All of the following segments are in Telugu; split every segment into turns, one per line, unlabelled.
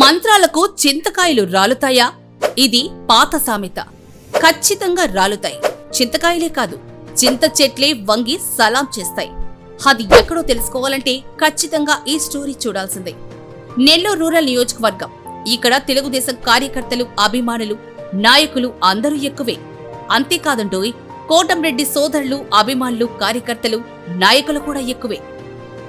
మంత్రాలకు చింతకాయలు రాలుతాయా? ఇది పాత సామెత. ఖచ్చితంగా రాలుతాయి. చింతకాయలే కాదు చింత చెట్లే వంగి సలాం చేస్తాయి. అది ఎక్కడో తెలుసుకోవాలంటే ఖచ్చితంగా ఈ స్టోరీ చూడాల్సిందే. నెల్లూరు రూరల్ నియోజకవర్గం. ఇక్కడ తెలుగుదేశం కార్యకర్తలు అభిమానులు నాయకులు అందరూ ఎక్కువే. అంతేకాదండోయ్ కోటంరెడ్డి సోదరులు అభిమానులు కార్యకర్తలు నాయకులు కూడా ఎక్కువే.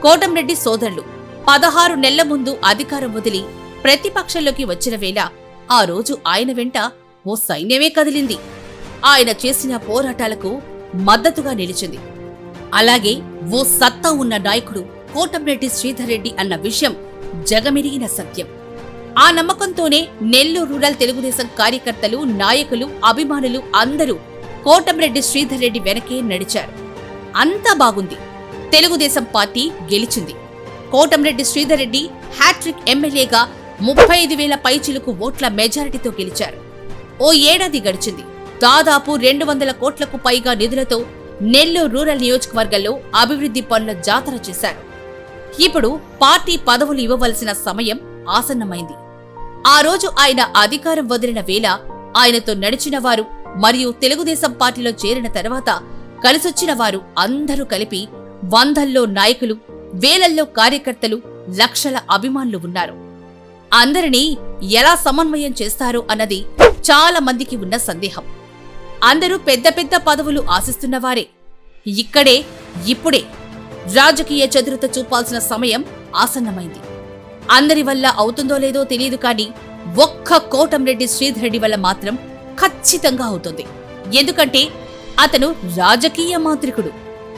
కోటంరెడ్డి సోదరులు పదహారు నెలల ముందు అధికారం వదిలి ప్రతిపక్షంలోకి వచ్చిన వేళ ఆ రోజు ఆయన వెంట ఓ సైన్యమే కదిలింది. ఆయన చేసిన పోరాటాలకు మద్దతుగా నిలిచింది. అలాగే ఓ సత్తా ఉన్న నాయకుడు కోటంరెడ్డి శ్రీధర్ రెడ్డి అన్న విషయం జగమెరిగిన సత్యం. ఆ నమ్మకంతోనే నెల్లూరు రూరల్ తెలుగుదేశం కార్యకర్తలు నాయకులు అభిమానులు అందరూ కోటంరెడ్డి శ్రీధర్ రెడ్డి వెనకే నడిచారు. అంతా బాగుంది. తెలుగుదేశం పార్టీ గెలిచింది. కోటంరెడ్డి శ్రీధర్ రెడ్డి హ్యాట్రిక్ ఎమ్మెల్యేగా ముప్పై ఐదు వేల పైచిలకు ఓట్ల మెజారిటీతో గెలిచారు. ఓ ఏడాది గడిచింది. దాదాపు రెండు వందల కోట్లకు పైగా నిధులతో నెల్లూరు రూరల్ నియోజకవర్గంలో అభివృద్ధి పనుల జాతర చేశారు. ఇప్పుడు పార్టీ పదవులు ఇవ్వవలసిన సమయం ఆసన్నమైంది. ఆ రోజు ఆయన అధికారం వదిలిన వేళ ఆయనతో నడిచిన వారు మరియు తెలుగుదేశం పార్టీలో చేరిన తర్వాత కలిసొచ్చిన వారు అందరూ కలిపి వందల్లో నాయకులు వేలల్లో కార్యకర్తలు లక్షల అభిమానులు ఉన్నారు. అందరినీ ఎలా సమన్వయం చేస్తారు అన్నది చాలా మందికి ఉన్న సందేహం. అందరూ పెద్ద పెద్ద పదవులు ఆశిస్తున్నవారే ఇక్కడే ఇప్పుడే రాజకీయ చతురత చూపాల్సిన సమయం ఆసన్నమైంది. అందరి వల్ల అవుతుందో లేదో తెలియదు కానీ ఒక్క కోటంరెడ్డి శ్రీధర్ రెడ్డి వల్ల మాత్రం ఖచ్చితంగా అవుతుంది. ఎందుకంటే అతను రాజకీయ మాంత్రికుడు.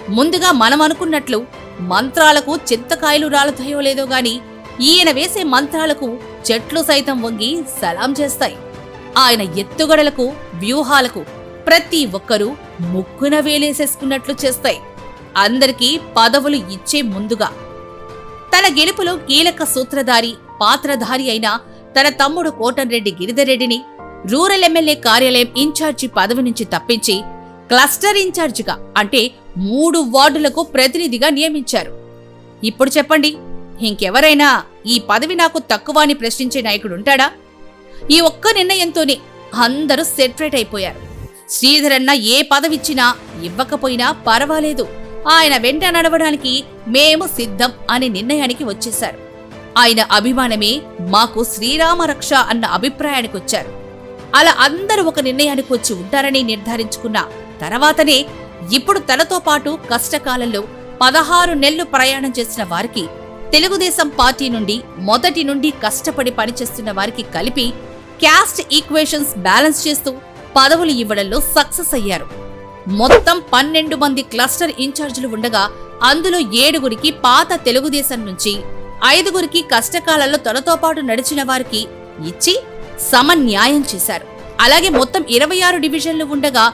ముందుగా మనం అనుకున్నట్లు మంత్రాలకు చింతకాయలు రాలుతాయో లేదో గాని ఈయన వేసే మంత్రాలకు చెట్లు సైతం వంగి సలాం చేస్తాయి. ఆయన ఎత్తుగడలకు వ్యూహాలకు ప్రతి ఒక్కరూ ముక్కున వేలేసేసుకున్నట్లు చేస్తాయి. అందరికీ పదవులు ఇచ్చే ముందుగా. తన గెలుపులో కీలక సూత్రధారి పాత్రధారి అయిన తన తమ్ముడు కోటన్రెడ్డి గిరిధరెడ్డిని రూరల్ ఎమ్మెల్యే కార్యాలయం ఇన్ఛార్జి పదవి నుంచి తప్పించి క్లస్టర్ ఇన్ఛార్జిగా అంటే మూడు వార్డులకు ప్రతినిధిగా నియమించారు. ఇప్పుడు చెప్పండి ఇంకెవరైనా ఈ పదవి నాకు తక్కువ అని ప్రశ్నించే నాయకుడుంటాడా ఈ ఒక్క నిర్ణయంతోనే అందరూ సెటరేట్ అయిపోయారు. శ్రీధరన్న ఏ పదవిచ్చినా ఇవ్వకపోయినా పర్వాలేదు. ఆయన వెంట నడవడానికి మేము సిద్ధం అనే నిర్ణయానికి వచ్చేశారు. ఆయన అభిమానమే మాకు శ్రీరామ రక్ష అన్న అభిప్రాయానికి వచ్చారు. అలా అందరూ ఒక నిర్ణయానికి వచ్చి ఉంటారని నిర్ధారించుకున్న తర్వాతనే ఇప్పుడు తనతో పాటు కష్టకాలంలో పదహారు నెలలు ప్రయాణం చేసిన వారికి తెలుగుదేశం పార్టీ నుండి మొదటి నుండి కష్టపడి పనిచేస్తున్న వారికి కలిపి క్యాస్ట్ ఈక్వేషన్స్ బ్యాలెన్స్ చేస్తూ పదవులు ఇవ్వడంలో సక్సెస్ అయ్యారు. మొత్తం పన్నెండు మంది క్లస్టర్ ఇన్ఛార్జీలు ఉండగా అందులో ఏడుగురికి పాత తెలుగుదేశం నుంచి ఐదుగురికి కష్టకాలంలో తనతో పాటు నడిచిన వారికి ఇచ్చి సమన్యాయం చేశారు. అలాగే మొత్తం ఇరవై ఆరు డివిజన్లు ఉండగా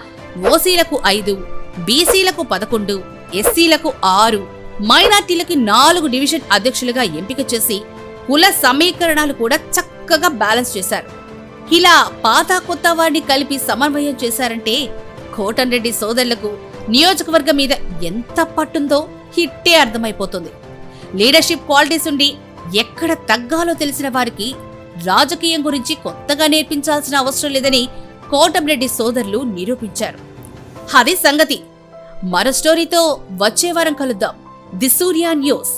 ఓసీలకు ఐదు బీసీలకు పదకొండు ఎస్సీలకు ఆరు మైనార్టీలకి నాలుగు డివిజన్ అధ్యక్షులుగా ఎంపిక చేసి కుల సమీకరణాలు కూడా చక్కగా బ్యాలెన్స్ చేశారు. ఇలా పాత కొత్త వాడిని కలిపి సమన్వయం చేశారంటే కోటంరెడ్డి సోదరులకు నియోజకవర్గం మీద ఎంత పట్టుందో హిట్టే అర్థమైపోతుంది. లీడర్షిప్ క్వాలిటీస్ ఉండి ఎక్కడ తగ్గాలో తెలిసిన వారికి రాజకీయం గురించి కొత్తగా నేర్పించాల్సిన అవసరం లేదని కోటంరెడ్డి సోదరులు నిరూపించారు. అది సంగతి. మరో స్టోరీతో వచ్చే వారం కలుద్దాం. The Surya news.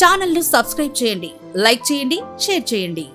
ఛానల్ను సబ్స్క్రైబ్ చేయండి లైక్ చేయండి షేర్ చేయండి.